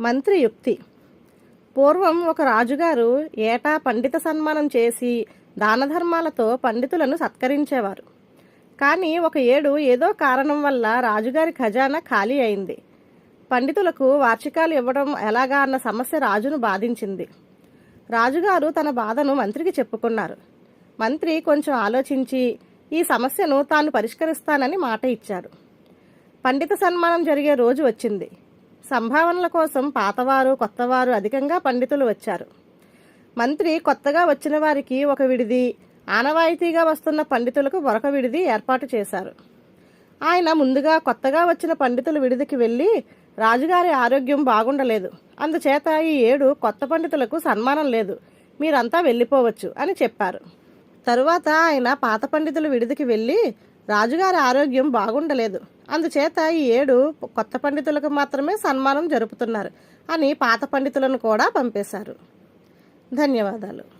మంత్రి యుక్తి పూర్వం ఒక రాజుగారు ఏటా పండిత సన్మానం చేసి దానధర్మాలతో పండితులను సత్కరించేవారు. కానీ ఒక ఏడు ఏదో కారణం వల్ల రాజుగారి ఖజానా ఖాళీ అయింది. పండితులకు వార్షికాలు ఇవ్వడం ఎలాగా అన్న సమస్య రాజును బాధించింది. రాజుగారు తన బాధను మంత్రికి చెప్పుకున్నారు. మంత్రి కొంచెం ఆలోచించి ఈ సమస్యను తాను పరిష్కరిస్తానని మాట ఇచ్చారు. పండిత సన్మానం జరిగే రోజు వచ్చింది. సంభావనల కోసం పాతవారు కొత్తవారు అధికంగా పండితులు వచ్చారు. మంత్రి కొత్తగా వచ్చిన వారికి ఒక విడిది ఆనవాయితీగా వస్తున్న పండితులకు మరొక విడిది ఏర్పాటు చేశారు. ఆయన ముందుగా కొత్తగా వచ్చిన పండితుల విడిదికి వెళ్ళి రాజుగారి ఆరోగ్యం బాగుండలేదు. అందుచేత ఈ ఏడు కొత్త పండితులకు సన్మానం లేదు. మీరంతా వెళ్ళిపోవచ్చు అని చెప్పారు. తరువాత ఆయన పాత పండితుల విడిదికి వెళ్ళి రాజుగారి ఆరోగ్యం బాగుండలేదు. అందుచేత ఈ ఏడు కొత్త పండితులకు మాత్రమే సన్మానం జరుపుతున్నారు అని పాత పండితులను కూడా పంపేశారు. ధన్యవాదాలు.